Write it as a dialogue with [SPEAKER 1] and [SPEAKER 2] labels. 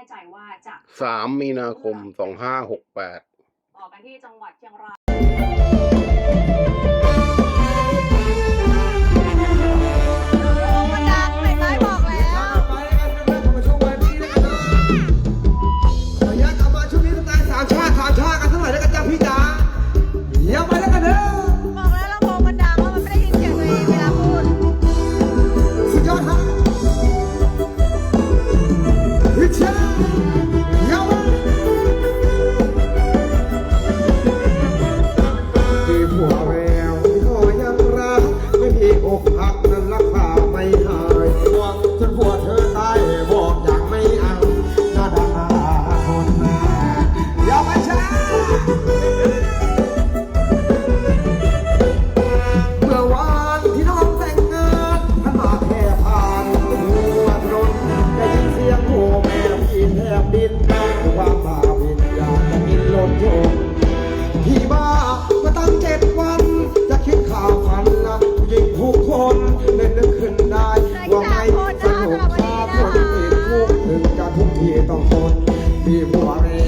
[SPEAKER 1] น่ใจว่าจะ
[SPEAKER 2] สามมีนาคมสองห้าหกแปด
[SPEAKER 1] ต่อกันที่จังหวัดเชียงราย
[SPEAKER 3] ทุกทีต้องทนมีผัวเมี